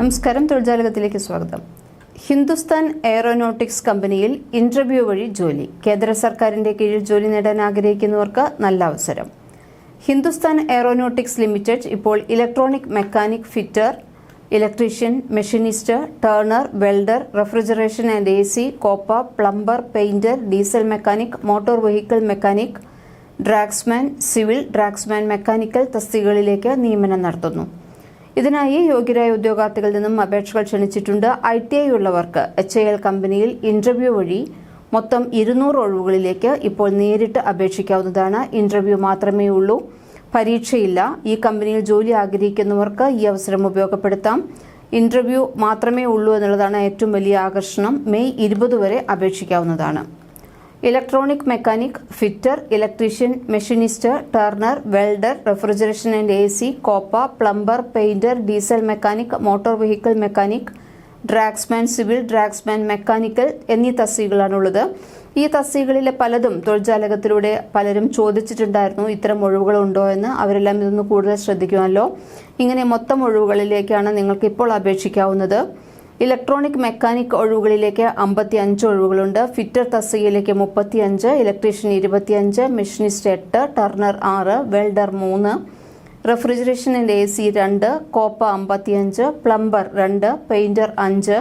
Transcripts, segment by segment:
നമസ്കാരം തൊഴിൽജാലകത്തിലേക്ക് സ്വാഗതം. ഹിന്ദുസ്ഥാൻ എയറോനോട്ടിക്സ് കമ്പനിയിൽ ഇന്റർവ്യൂ വഴി ജോലി. കേന്ദ്ര സർക്കാരിന്റെ കീഴിൽ ജോലി നേടാൻ ആഗ്രഹിക്കുന്നവർക്ക് നല്ല അവസരം. ഹിന്ദുസ്ഥാൻ എയറോനോട്ടിക്സ് ലിമിറ്റഡ് ഇപ്പോൾ electronic mechanic fitter electrician machinist turner welder refrigeration and A C COPA plumber painter diesel mechanic motor vehicle mechanic draughtsman civil draughtsman mechanical തസ്തികകളിലേക്ക് നിയമനം നടത്തുന്നു. ഇതിനായി യോഗ്യരായ ഉദ്യോഗാർത്ഥികളിൽ നിന്നും അപേക്ഷകൾ ക്ഷണിച്ചിട്ടുണ്ട്. ഐ ടി ഐ ഉള്ളവർക്ക് എച്ച് ഐ എൽ കമ്പനിയിൽ ഇന്റർവ്യൂ വഴി മൊത്തം ഇരുന്നൂറ് ഒഴിവുകളിലേക്ക് ഇപ്പോൾ നേരിട്ട് അപേക്ഷിക്കാവുന്നതാണ്. ഇന്റർവ്യൂ മാത്രമേ ഉള്ളൂ. പരീക്ഷയില്ല. ഈ കമ്പനിയിൽ ജോലി ആഗ്രഹിക്കുന്നവർക്ക് ഈ അവസരം ഉപയോഗപ്പെടുത്താം. ഇന്റർവ്യൂ മാത്രമേ ഉള്ളൂ എന്നുള്ളതാണ് ഏറ്റവും വലിയ ആകർഷണം. മെയ് ഇരുപത് വരെ അപേക്ഷിക്കാവുന്നതാണ്. Electronic mechanic fitter electrician machinist turner welder refrigeration and A C COPA plumber painter diesel mechanic motor vehicle mechanic draughtsman civil draughtsman mechanical എന്നീ തസ്തികകളാണുള്ളത്. ഈ തസ്തികളിലെ പലതും തൊഴിൽജാലകത്തിലൂടെ പലരും ചോദിച്ചിട്ടുണ്ടായിരുന്നു ഇത്തരം ഒഴിവുകൾ ഉണ്ടോ എന്ന് അവരെല്ലാം ഇതൊന്ന് കൂടുതൽ ശ്രദ്ധിക്കുമല്ലോ ഇങ്ങനെ മൊത്തം ഒഴിവുകളിലേക്കാണ് നിങ്ങൾക്ക് ഇപ്പോൾ അപേക്ഷിക്കാവുന്നത്. ഇലക്ട്രോണിക് മെക്കാനിക് ഒഴിവുകളിലേക്ക് അമ്പത്തി അഞ്ച് ഒഴിവുകളുണ്ട്. ഫിറ്റർ തസ്തികയിലേക്ക് മുപ്പത്തിയഞ്ച് ഇലക്ട്രീഷ്യൻ ഇരുപത്തിയഞ്ച് മെഷീനിസ്റ്റ് എട്ട് ടർണർ ആറ് വെൽഡർ മൂന്ന് റെഫ്രിജറേഷൻ ആൻഡ് എ സി രണ്ട് കോപ്പ അമ്പത്തിയഞ്ച് പ്ലംബർ രണ്ട് പെയിന്റർ അഞ്ച്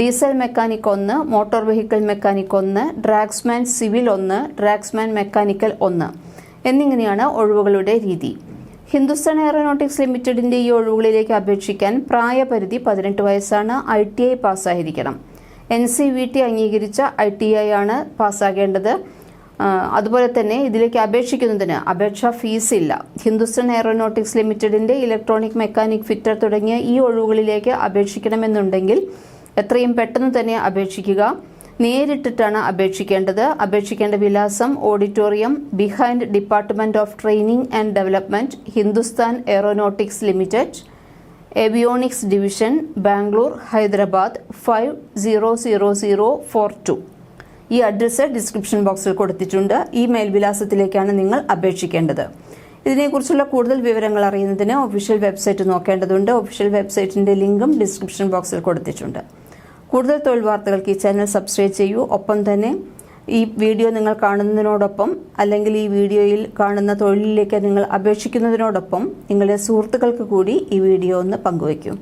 ഡീസൽ മെക്കാനിക് ഒന്ന് മോട്ടോർ വെഹിക്കിൾ മെക്കാനിക് ഒന്ന് ഡ്രാഗ്സ്മാൻ സിവിൽ ഒന്ന് ഡ്രാഗ്സ്മാൻ മെക്കാനിക്കൽ ഒന്ന്. എന്നിങ്ങനെയാണ് ഒഴിവുകളുടെ രീതി. ഹിന്ദുസ്ഥാൻ എയറോനോട്ടിക്സ് ലിമിറ്റഡിന്റെ ഈ ഒഴിവുകളിലേക്ക് അപേക്ഷിക്കാൻ പ്രായപരിധി പതിനെട്ട് വയസ്സാണ് ഐ ടി ഐ പാസ്സായിരിക്കണം. എൻ സി വി ടി അംഗീകരിച്ച ഐ ടി ഐ ആണ് പാസ്സാകേണ്ടത്. അതുപോലെ തന്നെ ഇതിലേക്ക് അപേക്ഷിക്കുന്നതിന് അപേക്ഷാ ഫീസ് ഇല്ല. ഹിന്ദുസ്ഥാൻ എയറോനോട്ടിക്സ് ലിമിറ്റഡിന്റെ ഇലക്ട്രോണിക് മെക്കാനിക് ഫിറ്റർ തുടങ്ങിയ ഈ ഒഴിവുകളിലേക്ക് അപേക്ഷിക്കണമെന്നുണ്ടെങ്കിൽ എത്രയും പെട്ടെന്ന് തന്നെ അപേക്ഷിക്കുക. നേരിട്ടിട്ടാണ് അപേക്ഷിക്കേണ്ടത്. അപേക്ഷിക്കേണ്ട വിലാസം auditorium behind department of training and development Hindustan aeronautics limited avionics division Bangalore Hyderabad five zero zero zero four two. ഈ അഡ്രസ്സ് ഡിസ്ക്രിപ്ഷൻ ബോക്സിൽ കൊടുത്തിട്ടുണ്ട്. ഈ മെയിൽ വിലാസത്തിലേക്കാണ് നിങ്ങൾ അപേക്ഷിക്കേണ്ടത്. ഇതിനെക്കുറിച്ചുള്ള കൂടുതൽ വിവരങ്ങൾ അറിയുന്നതിന് ഒഫീഷ്യൽ വെബ്സൈറ്റ് നോക്കേണ്ടതുണ്ട്. ഒഫീഷ്യൽ വെബ്സൈറ്റിന്റെ ലിങ്കും ഡിസ്ക്രിപ്ഷൻ ബോക്സിൽ കൊടുത്തിട്ടുണ്ട്. കൂടുതൽ തൊഴിൽ വാർത്തകൾക്ക് ഈ ചാനൽ സബ്സ്ക്രൈബ് ചെയ്യൂ. ഒപ്പം തന്നെ ഈ വീഡിയോ നിങ്ങൾ കാണുന്നതിനോടൊപ്പം അല്ലെങ്കിൽ ഈ വീഡിയോയിൽ കാണുന്ന തൊഴിലിലേക്ക് നിങ്ങൾ അപേക്ഷിക്കുന്നതിനോടൊപ്പം നിങ്ങളുടെ സുഹൃത്തുക്കൾക്ക് കൂടി ഈ വീഡിയോ ഒന്ന് പങ്കുവയ്ക്കൂ.